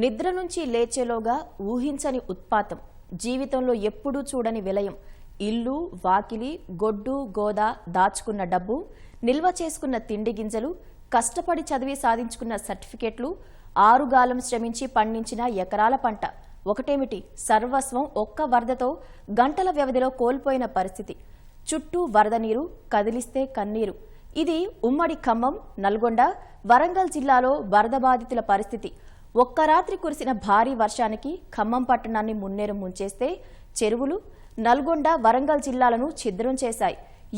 నిద్ర నుంచి లేచేలోగా ఊహించని ఉత్పాతం. జీవితంలో ఎప్పుడూ చూడని విలయం. ఇల్లు వాకిలి గొడ్డు గోద దాచుకున్న డబ్బు నిల్వ చేసుకున్న తిండి గింజలు కష్టపడి చదివి సాధించుకున్న సర్టిఫికెట్లు ఆరుగాలం శ్రమించి పండించిన ఎకరాల పంట. ఒకటేమిటి? సర్వస్వం ఒక్క వరదతో గంటల వ్యవధిలో కోల్పోయిన పరిస్థితి. చుట్టూ వరద నీరు కదిలిస్తే కన్నీరు. ఇది ఉమ్మడి ఖమ్మం నల్గొండ వరంగల్ జిల్లాలో వరద బాధితుల పరిస్థితి. ఒక్క రాత్రి కురిసిన భారీ వర్షానికి ఖమ్మం పట్టణాన్ని మున్నేరు ముంచేస్తే చెరువులు నల్గొండ వరంగల్ జిల్లాలను ఛిద్రం చేశాయి.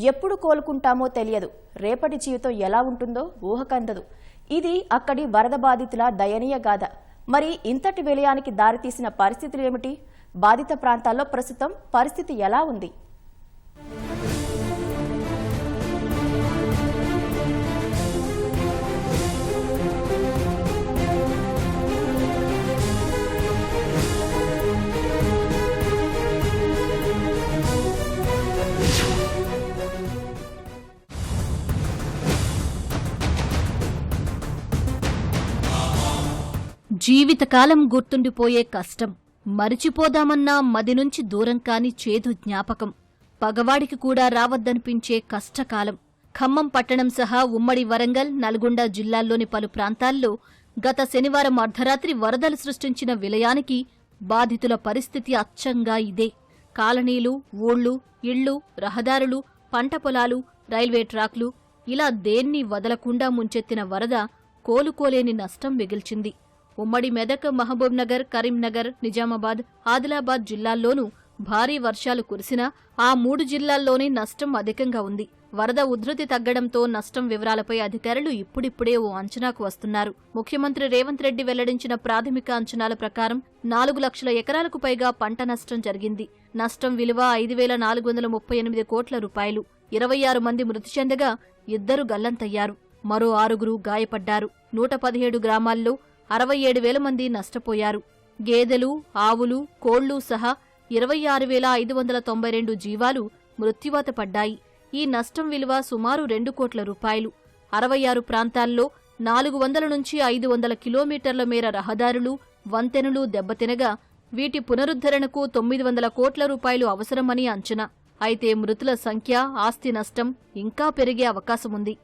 ఎప్పుడు కోలుకుంటామో తెలియదు. రేపటి జీవితం ఎలా ఉంటుందో ఊహకందదు ఇది అక్కడి వరద బాధితుల దయనీయ గాథ. మరి ఇంతటి విలయానికి దారితీసిన పరిస్థితులు ఏమిటి? బాధిత ప్రాంతాల్లో ప్రస్తుతం పరిస్థితి ఎలా ఉంది? జీవితకాలం గుర్తుండిపోయే కష్టం. మరిచిపోదామన్నా మది నుంచి దూరం కాని చేదు జ్ఞాపకం. పగవాడికి కూడా రావద్దనిపించే కష్టకాలం. ఖమ్మం పట్టణం సహా ఉమ్మడి వరంగల్ నల్గొండ జిల్లాల్లోని పలు ప్రాంతాల్లో గత శనివారం అర్ధరాత్రి వరదలు సృష్టించిన విలయానికి బాధితుల పరిస్థితి అచ్చంగా ఇదే. కాలనీలు ఊళ్ళు ఇళ్ళు రహదారులు పంట పొలాలు రైల్వే ట్రాక్లు ఇలా దేన్ని వదలకుండా ముంచెత్తిన వరద కోలుకోలేని నష్టం మిగిల్చింది. ఉమ్మడి మెదక్ మహబూబ్ నగర్ కరీంనగర్ నిజామాబాద్ ఆదిలాబాద్ జిల్లాల్లోనూ భారీ వర్షాలు కురిసినా ఆ మూడు జిల్లాల్లోనే నష్టం అధికంగా ఉంది. వరద ఉధృతి తగ్గడంతో నష్టం వివరాలపై అధికారులు ఇప్పుడిప్పుడే ఓ అంచనాకు వస్తున్నారు. ముఖ్యమంత్రి రేవంత్ రెడ్డి వెల్లడించిన ప్రాథమిక అంచనాల ప్రకారం నాలుగు లక్షల ఎకరాలకు పైగా పంట నష్టం జరిగింది. నష్టం విలువ ఐదు వేల నాలుగు వందల ముప్పై ఎనిమిది కోట్ల రూపాయలు. ఇరవై ఆరు మంది మృతి చెందగా ఇద్దరు గల్లంతయ్యారు. మరో ఆరుగురు గాయపడ్డారు. నూట పదిహేడు గ్రామాల్లో అరవై ఏడు వేల మంది నష్టపోయారు. గేదెలు ఆవులు కోళ్ళు సహా ఇరవై ఆరు వేల ఐదు వందల తొంభై రెండు జీవాలు మృత్యువాత పడ్డాయి. ఈ నష్టం విలువ సుమారు రెండు కోట్ల రూపాయలు. అరవై ఆరు ప్రాంతాల్లో నాలుగు వందల నుంచి ఐదు వందల కిలోమీటర్ల మేర రహదారులు వంతెనలు దెబ్బతినగా వీటి పునరుద్ధరణకు తొమ్మిది వందల కోట్ల రూపాయలు అవసరమని అంచనా. అయితే మృతుల సంఖ్య ఆస్తి నష్టం ఇంకా పెరిగే అవకాశముంది.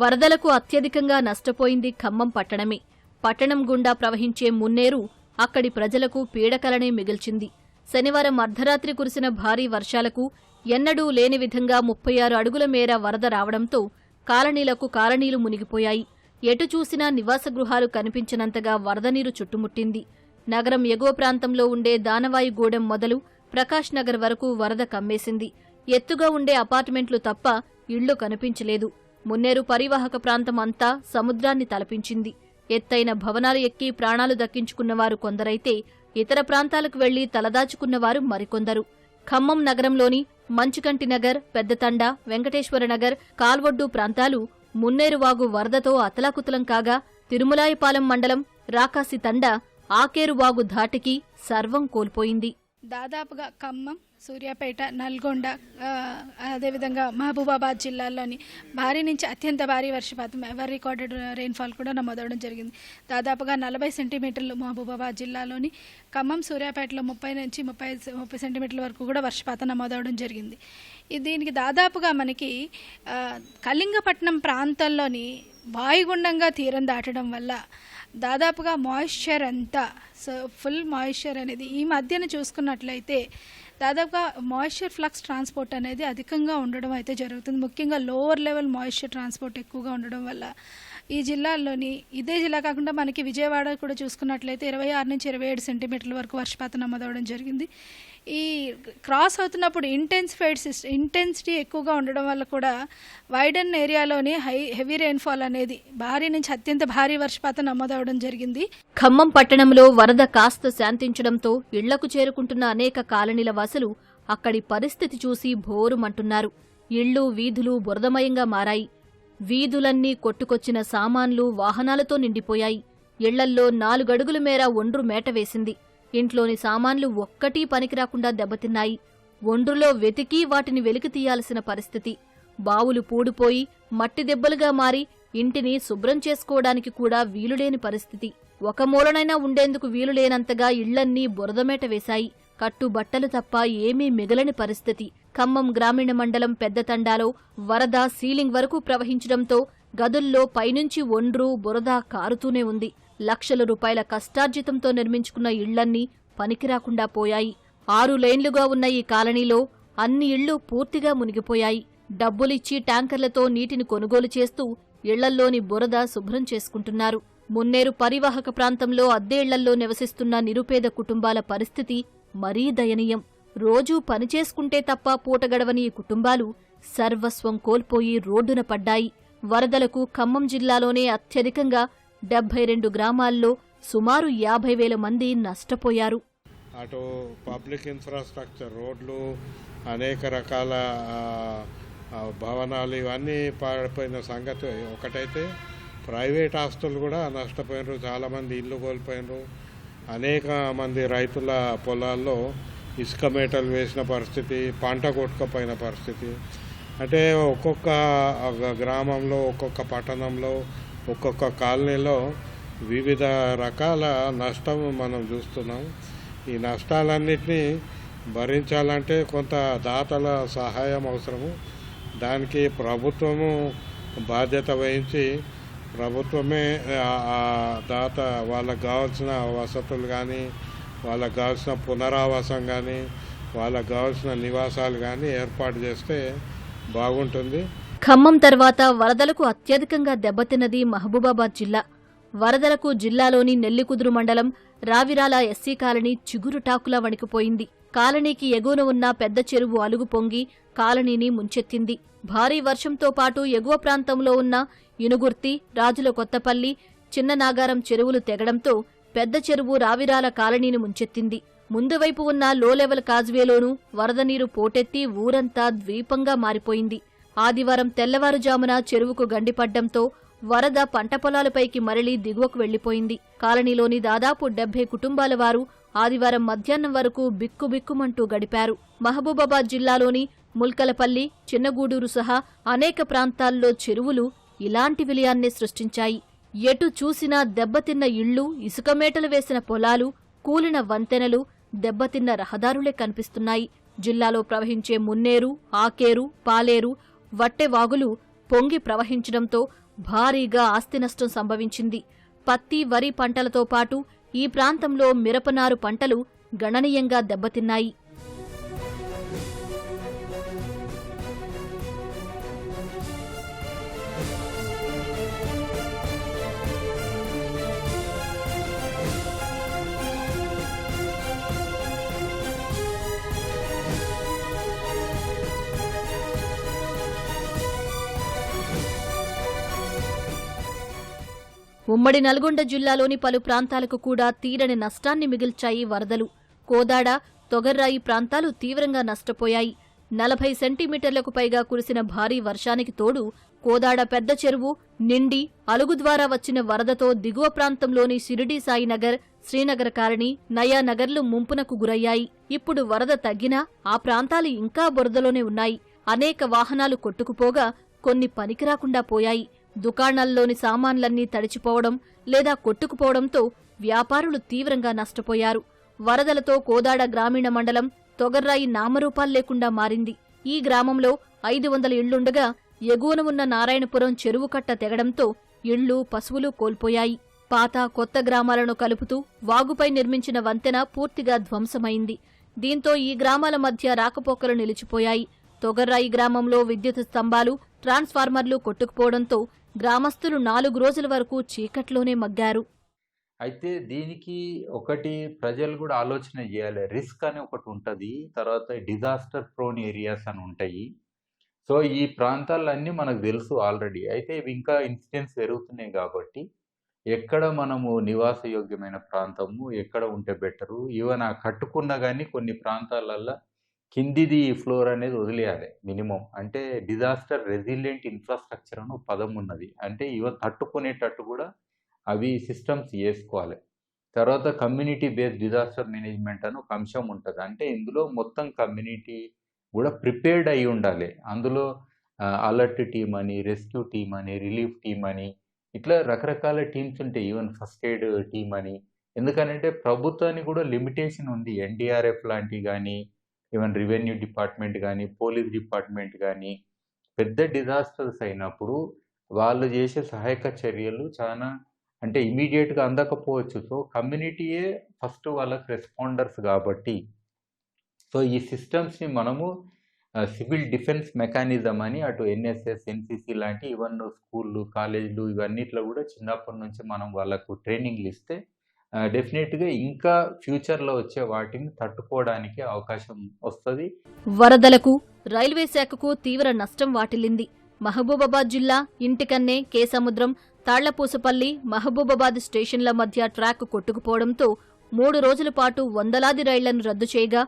వరదలకు అత్యధికంగా నష్టపోయింది ఖమ్మం పట్టణమే. పట్టణం గుండా ప్రవహించే మున్నేరు అక్కడి ప్రజలకు పీడకలనే మిగిల్చింది. శనివారం అర్ధరాత్రి కురిసిన భారీ వర్షాలకు ఎన్నడూ లేని విధంగా ముప్పై ఆరు అడుగుల మేర వరద రావడంతో కాలనీలకు కాలనీలు మునిగిపోయాయి. ఎటు చూసినా నివాస గృహాలు కనిపించినంతగా వరద నీరు చుట్టుముట్టింది. నగరం ఎగువ ప్రాంతంలో ఉండే దానవాయిగూడెం మొదలు ప్రకాష్ నగర్ వరకు వరద కమ్మేసింది. ఎత్తుగా ఉండే అపార్ట్మెంట్లు తప్ప ఇళ్ళు కనిపించలేదు. మున్నేరు పరివాహక ప్రాంతం అంతా సముద్రాన్ని తలపించింది. ఎత్తైన భవనాలు ఎక్కి ప్రాణాలు దక్కించుకున్నవారు కొందరైతే ఇతర ప్రాంతాలకు వెళ్ళి తలదాచుకున్నవారు మరికొందరు. ఖమ్మం నగరంలోని మంచుకంటి నగర్ పెద్దతండ వెంకటేశ్వర నగర్ కాల్వొడ్డు ప్రాంతాలు మున్నేరువాగు వరదతో అతలాకుతలం కాగా తిరుమలాయపాలెం మండలం రాకాసి తండ ఆకేరువాగు ధాటికి సర్వం కోల్పోయింది. దాదాపుగా ఖమ్మం సూర్యాపేట నల్గొండ అదేవిధంగా మహబూబాబాద్ జిల్లాల్లోని భారీ నుంచి అత్యంత భారీ వర్షపాతం ఎవర్ రికార్డెడ్ రెయిన్ఫాల్ కూడా నమోదవడం జరిగింది. దాదాపుగా నలభై సెంటీమీటర్లు మహబూబాబాద్ జిల్లాలోని ఖమ్మం సూర్యాపేటలో ముప్పై నుంచి ముప్పై ముప్పై సెంటీమీటర్ల వరకు కూడా వర్షపాతం నమోదవడం జరిగింది. ఇది దీనికి దాదాపుగా మనకి కళింగపట్నం ప్రాంతంలోని వాయుగుండంగా తీరం దాటడం వల్ల దాదాపుగా మాయిశ్చర్ అంతా సో ఫుల్ మాయిశ్చర్ అనేది ఈ మధ్యన చూసుకున్నట్లయితే దాదాపుగా మాయిశ్చర్ ఫ్లక్స్ ట్రాన్స్పోర్ట్ అనేది అధికంగా ఉండడం అయితే జరుగుతుంది. ముఖ్యంగా లోవర్ లెవెల్ మాయిశ్చర్ ట్రాన్స్పోర్ట్ ఎక్కువగా ఉండడం వల్ల. ఈ జిల్లాల్లోని ఇదే జిల్లా కాకుండా మనకి విజయవాడ కూడా చూసుకున్నట్లయితే ఇరవై ఆరు నుంచి ఇరవై ఏడు సెంటీమీటర్ల వరకు వర్షపాతం నమోదవడం జరిగింది. ఈ క్రాస్ అవుతున్నప్పుడు ఇంటెన్సిఫైడ్ సిస్టమ్ ఇంటెన్సిటీ ఎక్కువగా ఉండడం వల్ల కూడా వైడన్ ఏరియాలోని హై హెవీ రెయిన్ఫాల్ అనేది భారీ నుంచి అత్యంత భారీ వర్షపాతం నమోదవడం జరిగింది. ఖమ్మం పట్టణంలో వరద కాస్త శాంతించడంతో ఇళ్ళకు చేరుకుంటున్న అనేక కాలనీల వాసులు అక్కడి పరిస్థితి చూసి భోరుమంటున్నారు ఇళ్ళు వీధులు బురదమయంగా మారాయి. వీధులన్నీ కొట్టుకొచ్చిన సామాన్లు వాహనాలతో నిండిపోయాయి. ఇళ్ళల్లో నాలుగడుగుల మేర ఒండ్రు మేట వేసింది. ఇంట్లోని సామాన్లు ఒక్కటీ పనికిరాకుండా దెబ్బతిన్నాయి. ఒండ్రులో వెతికి వాటిని వెలికి తీయాల్సిన పరిస్థితి. బావులు పూడిపోయి మట్టి దెబ్బలుగా మారి ఇంటిని శుభ్రం చేసుకోవడానికి కూడా వీలులేని పరిస్థితి. ఒక మూలనైనా ఉండేందుకు వీలులేనంతగా ఇళ్ళన్నీ బురదమేట వేశాయి. కట్టుబట్టలు తప్ప ఏమీ మిగలని పరిస్థితి. ఖమ్మం గ్రామీణ మండలం పెద్దతండాలో వరద సీలింగ్ వరకు ప్రవహించడంతో గదుల్లో పైనుంచి ఒండ్రు బురద కారుతూనే ఉంది. లక్షల రూపాయల కష్టార్జితంతో నిర్మించుకున్న ఇళ్ళన్నీ పనికిరాకుండా పోయాయి. ఆరు లైన్లుగా ఉన్న ఈ కాలనీలో అన్ని ఇళ్ళు పూర్తిగా మునిగిపోయాయి. డబ్బులిచ్చి ట్యాంకర్లతో నీటిని కొనుగోలు చేస్తూ ఇళ్ళల్లోని బురద శుభ్రం చేసుకుంటున్నారు. మున్నేరు పరివాహక ప్రాంతంలో అద్దె ఇళ్ళల్లో నివసిస్తున్న నిరుపేద కుటుంబాల పరిస్థితి మరీ దయనీయం. రోజూ పనిచేసుకుంటే తప్ప పూటగడవని ఈ కుటుంబాలు సర్వస్వం కోల్పోయి రోడ్డున పడ్డాయి. వరదలకు ఖమ్మం జిల్లాలోనే అత్యధికంగా డెబ్బై రెండు గ్రామాల్లో సుమారు యాభై వేల మంది నష్టపోయారు. అటు పబ్లిక్ ఇన్ఫ్రాస్ట్రక్చర్ రోడ్లు అనేక రకాల భవనాలు ఇవన్నీ పాడిపోయిన సంగతి ఒకటైతే ప్రైవేట్ ఆస్తులు కూడా నష్టపోయినారు. చాలామంది ఇల్లు కోల్పోయినారు. అనేక మంది రైతుల పొలాల్లో ఇసుక మేటలు వేసిన పరిస్థితి పంట కొట్టుకపోయిన పరిస్థితి. అంటే ఒక్కొక్క గ్రామంలో ఒక్కొక్క పట్టణంలో ఒక్కొక్క కాలనీలో వివిధ రకాల నష్టం మనం చూస్తున్నాం. ఈ నష్టాలన్నింటినీ భరించాలంటే కొంత దాతల సహాయం అవసరము. దానికి ప్రభుత్వము బాధ్యత వహించి ప్రభుత్వమే ఆ- దాత వాళ్ళకు కావాల్సిన వసతులు కానీ వాళ్ళకు కావాల్సిన పునరావాసం కానీ వాళ్ళకు కావాల్సిన నివాసాలు కానీ ఏర్పాటు చేస్తే బాగుంటుంది. ఖమ్మం తర్వాత వరదలకు అత్యధికంగా దెబ్బతిన్నది మహబూబాబాద్ జిల్లా. వరదలకు జిల్లాలోని నెల్లికుదురు మండలం రావిరాల ఎస్సీ కాలనీ చిగురుటాకులా వణికిపోయింది. కాలనీకి ఎగువన ఉన్న పెద్ద చెరువు అలుగు పొంగి కాలనీని ముంచెత్తింది. భారీ వర్షంతో పాటు ఎగువ ప్రాంతంలో ఉన్న ఇనుగుర్తి రాజుల కొత్తపల్లి చిన్న నాగారం చెరువులు తెగడంతో పెద్ద చెరువు రావిరాల కాలనీని ముంచెత్తింది. ముందువైపు ఉన్న లో లెవెల్ కాజ్వేలోనూ వరద నీరు పోటెత్తి ఊరంతా ద్వీపంగా మారిపోయింది. ఆదివారం తెల్లవారుజామున చెరువుకు గండిపడ్డంతో వరద పంట పొలాలపైకి మరలి దిగువకు వెళ్ళిపోయింది కాలనీలోని దాదాపు డెబ్బై కుటుంబాల వారు ఆదివారం మధ్యాహ్నం వరకు బిక్కుబిక్కుమంటూ గడిపారు. మహబూబాబాద్ జిల్లాలోని ముల్కలపల్లి చిన్నగూడూరు సహా అనేక ప్రాంతాల్లో చెరువులు ఇలాంటి విలయాన్నే సృష్టించాయి. ఎటు చూసినా దెబ్బతిన్న ఇళ్ళు ఇసుకమేటలు వేసిన పొలాలు కూలిన వంతెనలు దెబ్బతిన్న రహదారులే కనిపిస్తున్నాయి. జిల్లాలో ప్రవహించే మున్నేరు ఆకేరు పాలేరు వట్టెవాగులు పొంగి ప్రవహించడంతో భారీగా ఆస్తి నష్టం సంభవించింది. పత్తి వరి పంటలతో పాటు ఈ ప్రాంతంలో మిరపనారు పంటలు గణనీయంగా దెబ్బతిన్నాయి. ఉమ్మడి నల్గొండ జిల్లాలోని పలు ప్రాంతాలకు కూడా తీరని నష్టాన్ని మిగిల్చాయి వరదలు. కోదాడ తొగర్రాయి ప్రాంతాలు తీవ్రంగా నష్టపోయాయి. నలభై సెంటీమీటర్లకు పైగా కురిసిన భారీ వర్షానికి తోడు కోదాడ పెద్ద చెరువు నిండి అలుగు ద్వారా వచ్చిన వరదతో దిగువ ప్రాంతంలోని షిరిడీ సాయినగర్ శ్రీనగర్ కాలనీ నయానగర్లు ముంపునకు గురయ్యాయి. ఇప్పుడు వరద తగ్గినా ఆ ప్రాంతాలు ఇంకా బురదలోనే ఉన్నాయి. అనేక వాహనాలు కొట్టుకుపోగా కొన్ని పనికిరాకుండా పోయాయి. దుకాణాల్లోని సామాన్లన్నీ తడిచిపోవడం లేదా కొట్టుకుపోవడంతో వ్యాపారులు తీవ్రంగా నష్టపోయారు. వరదలతో కోదాడ గ్రామీణ మండలం తొగర్రాయి నామరూపాలు లేకుండా మారింది. ఈ గ్రామంలో ఐదు వందల ఇళ్ళుండగా ఎగువన ఉన్న నారాయణపురం చెరువు కట్ట తెగడంతో ఇళ్ళు పశువులు కోల్పోయాయి. పాత కొత్త గ్రామాలను కలుపుతూ వాగుపై నిర్మించిన వంతెన పూర్తిగా ధ్వంసమైంది. దీంతో ఈ గ్రామాల మధ్య రాకపోకలు నిలిచిపోయాయి. తొగర్రాయి గ్రామంలో విద్యుత్ స్తంభాలు ట్రాన్స్ఫార్మర్లు కొట్టుకుపోవడంతో గ్రామస్తులు నాలుగు రోజుల వరకు చీకట్లోనే మగ్గారు. అయితే దీనికి ఒకటి ప్రజలు కూడా ఆలోచన చేయాలి. రిస్క్ అని ఒకటి ఉంటుంది. తర్వాత డిజాస్టర్ ప్రోన్ ఏరియాస్ అని ఉంటాయి. సో ఈ ప్రాంతాలన్నీ మనకు తెలుసు ఆల్రెడీ. అయితే ఇవి ఇంకా ఇన్సిడెంట్స్ పెరుగుతున్నాయి కాబట్టి ఎక్కడ మనము నివాసయోగ్యమైన ప్రాంతము ఎక్కడ ఉంటే బెటరు? ఈవెన్ ఆ కట్టుకున్న కానీ కొన్ని ప్రాంతాలల్లో కిందిది ఫ్లోర్ అనేది వదిలేయాలి మినిమం. అంటే డిజాస్టర్ రెసిలియంట్ ఇన్ఫ్రాస్ట్రక్చర్ అని పదం ఉన్నది. అంటే ఈవెన్ తట్టుకునేటట్టు కూడా అవి సిస్టమ్స్ చేసుకోవాలి. తర్వాత కమ్యూనిటీ బేస్డ్ డిజాస్టర్ మేనేజ్మెంట్ అని ఒక అంశం ఉంటుంది. అంటే ఇందులో మొత్తం కమ్యూనిటీ కూడా ప్రిపేర్డ్ అయి ఉండాలి. అందులో అలర్ట్ టీమ్ అని రెస్క్యూ టీమ్ అని రిలీఫ్ టీమ్ అని ఇట్లా రకరకాల టీమ్స్ ఉంటాయి. ఈవెన్ ఫస్ట్ ఎయిడ్ టీమ్ అని. ఎందుకనంటే ప్రభుత్వానికి కూడా లిమిటేషన్ ఉంది. ఎన్డీఆర్ఎఫ్ లాంటివి కానీ ఈవెన్ రెవెన్యూ డిపార్ట్మెంట్ కానీ పోలీస్ డిపార్ట్మెంట్ కానీ పెద్ద డిజాస్టర్స్ అయినప్పుడు వాళ్ళు చేసే సహాయక చర్యలు చాలా అంటే ఇమీడియట్గా అందకపోవచ్చు. సో కమ్యూనిటీయే ఫస్ట్ వాళ్ళకి రెస్పాండర్స్ కాబట్టి. సో ఈ సిస్టమ్స్ని మనము సివిల్ డిఫెన్స్ మెకానిజం అని అటు ఎన్ఎస్ఎస్ ఎన్సిసి లాంటి ఈవెన్ స్కూళ్ళు కాలేజీలు ఇవన్నిట్లో కూడా చిన్నప్పటి నుంచి మనం వాళ్ళకు ట్రైనింగ్లు ఇస్తే డెఫినెట్గా ఇంకా ఫ్యూచర్లో వచ్చే వాటిని తట్టుకోవడానికి అవకాశం వస్తుంది. వరదలకు రైల్వే శాఖకు తీవ్ర నష్టం వాటిల్లింది. మహబూబాబాద్ జిల్లా ఇంటికన్నే కేసముద్రం తాళ్ళపూసపల్లి మహబూబాబాద్ స్టేషన్ల మధ్య ట్రాక్ కొట్టుకుపోవడంతో మూడు రోజుల పాటు వందలాది రైళ్ళను రద్దు చేయగా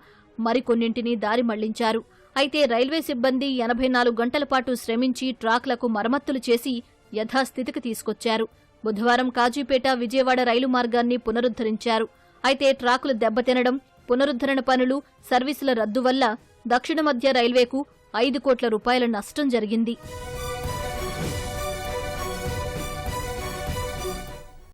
మరికొన్నింటిని దారి మళ్ళించారు. అయితే రైల్వే సిబ్బంది ఎనభై నాలుగు గంటల పాటు శ్రమించి ట్రాక్లకు మరమ్మతులు చేసి యథాస్థితికి తీసుకొచ్చారు. బుధవారం కాజీపేట విజయవాడ రైలు మార్గాన్ని పునరుద్ధరించారు. అయితే ట్రాకులు దెబ్బతినడం పునరుద్ధరణ పనులు సర్వీసుల రద్దు వల్ల దక్షిణ మధ్య రైల్వేకు ఐదు కోట్ల రూపాయల నష్టం జరిగింది.